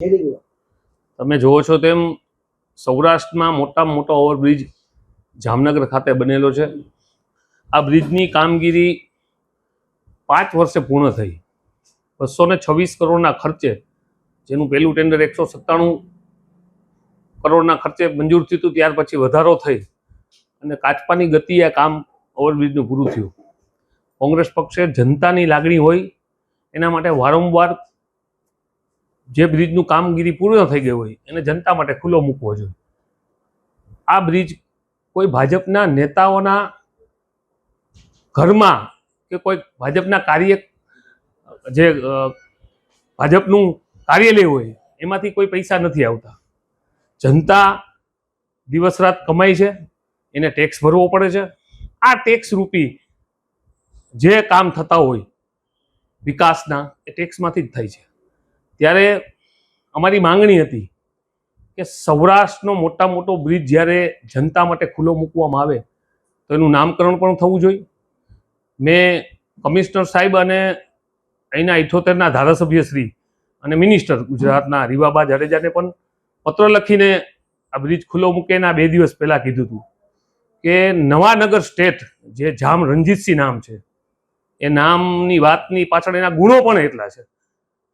તમે જુઓ છો તેમ સૌરાષ્ટ્રમાં મોટામાં મોટો ઓવરબ્રિજ જામનગર ખાતે બનેલો છે. આ બ્રિજની કામગીરી પાંચ વર્ષે પૂર્ણ થઈ. બસો ને છવ્વીસ કરોડના ખર્ચે, જેનું પહેલું ટેન્ડર એકસો સત્તાણું કરોડના ખર્ચે મંજૂર થયું હતું, ત્યાર પછી વધારો થઈ અને કાચપાની ગતિએ આ કામ ઓવરબ્રિજનું પૂરું થયું. કોંગ્રેસ પક્ષે જનતાની લાગણી હોય, એના માટે વારંવાર જે બ્રિજનું કામગીરી પૂર્ણ થઈ ગઈ હોય, એને જનતા માટે ખુલ્લો મૂકવો જોઈએ. આ બ્રિજ કોઈ ભાજપના નેતાઓના ઘરમાં કે કોઈ ભાજપના કાર્ય, જે ભાજપનું કાર્યાલય હોય, એમાંથી કોઈ પૈસા નથી આવતા. જનતા દિવસ રાત કમાય છે, એને ટેક્સ ભરવો પડે છે. આ ટેક્સ રૂપી જે કામ થતા હોય વિકાસના, એ ટેક્સમાંથી જ થાય છે. ત્યારે અમારી માંગણી હતી કે સૌરાષ્ટ્રનો મોટા મોટો બ્રિજ જ્યારે જનતા માટે ખુલ્લો મૂકવામાં આવે, તો એનું નામકરણ પણ થવું જોઈએ. મેં કમિશનર સાહેબ અને અહીંના ઇઠોતેરના ધારાસભ્યશ્રી અને મિનિસ્ટર ગુજરાતના રીવાબા જાડેજાને પણ પત્ર લખીને આ બ્રિજ ખુલ્લો મૂકે એના બે દિવસ પહેલાં કીધું હતું કે નવાનગર સ્ટેટ જે જામ રણજીતસિંહ નામ છે, એ નામની વાતની પાછળ એના ગુણો પણ એટલા છે.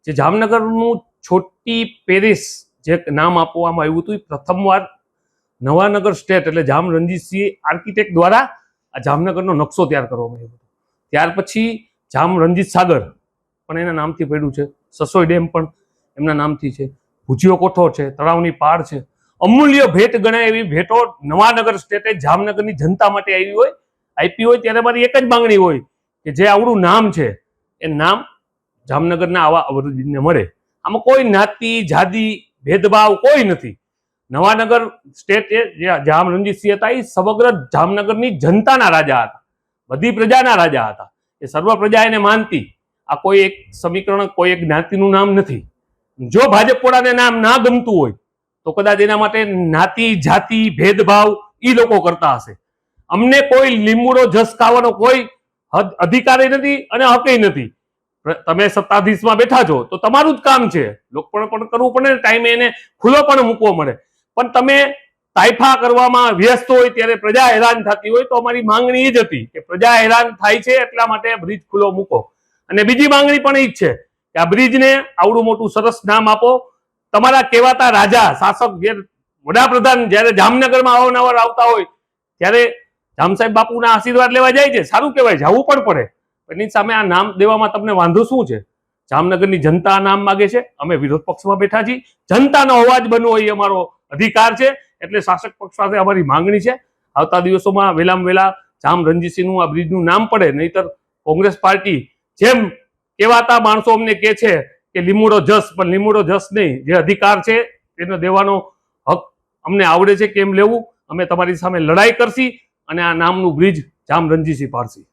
જે જામનગરનું છોટી પેરિસ જે નામ આપવામાં આવ્યું હતું એ પ્રથમવાર નવાનગર સ્ટેટ એટલે જામ રણજીતસિંહ આર્કિટેક્ટ દ્વારા આ જામનગરનો નકશો તૈયાર કરવામાં આવ્યો હતો. ત્યાર પછી જામ રણજીત સાગર પણ એના નામથી પડ્યું છે. સસોઈ ડેમ પણ એમના નામથી છે. ભુજિયો કોઠો છે. તળાવની પાર છે. અમૂલ્ય ભેટ ગણાય એવી ભેટો નવાનગર સ્ટેટે જામનગરની જનતા માટે આવી હોય, આપી હોય, ત્યારે મારી એક જ માંગણી હોય કે જે આવડું નામ છે, એ નામ જામનગરના આવા અવરોધને મળે. આમાં કોઈ જ્ઞાતિ, જાતિ, ભેદભાવ કોઈ નથી. નવાનગર સ્ટેટ જામ રણજીતસિંહ હતા, એ સમગ્ર જામનગરની જનતાના રાજા હતા. બધી પ્રજાના રાજા હતા. એ સર્વ પ્રજા એને માનતી. આ કોઈ એક સમીકરણ, કોઈ એક જ્ઞાતિનું નામ નથી. જો ભાજપવાળાને નામ ના ગમતું હોય, તો કદાચ એના માટે જ્ઞાતિ, જાતિ, ભેદભાવ એ લોકો કરતા હશે. અમને કોઈ લીંબુડો, જસ ખાવાનો કોઈ અધિકારી નથી અને હકે નથી. તમે સત્તાધીશમાં બેઠા છો, તો તમારું જ કામ છે. લોકપણ પણ કરવું પડે ને, ટાઈમે એને ખુલ્લો પણ મૂકવો મળે. પણ તમે તાઇફા કરવામાં વ્યસ્ત હોય, ત્યારે પ્રજા હેરાન થતી હોય, તો અમારી માંગણી એ જ હતી કે પ્રજા હેરાન થાય છે, એટલા માટે બ્રિજ ખુલ્લો મૂકો. અને બીજી માંગણી પણ એ જ છે કે આ બ્રિજને આવડું મોટું સરસ નામ આપો. તમારા કહેવાતા રાજા, શાસક જે વડાપ્રધાન જ્યારે જામનગરમાં અવારનવાર આવતા હોય, ત્યારે જામ સાહેબ બાપુના આશીર્વાદ લેવા જાય છે. સારું કહેવાય જવું પણ પડે. એની સામે આ નામ દેવામાં તમને વાંધો શું છે? જામનગરની જનતા નામ માગે છે. અમે વિરોધ પક્ષમાં બેઠા છીએ. જનતાનો અવાજ બનવો એ અમારો અધિકાર છે. એટલે શાસક પક્ષ સાથે અમારી માંગણી છે. આવતા દિવસોમાં વહેલામાં વહેલા જામ રણજીતસિંહનું આ બ્રિજનું નામ પડે. નહીતર કોંગ્રેસ પાર્ટી જેમ કહેવાતા માણસો અમને કહે છે કે લીમુડો જસ, પણ લીમુડો જસ નહીં. જે અધિકાર છે એનો દેવાનો હક અમને આવડે છે કેમ લેવું. અમે તમારી સામે લડાઈ કરશી અને આ નામનું બ્રિજ જામ રણજીતસિંહ પાડશી.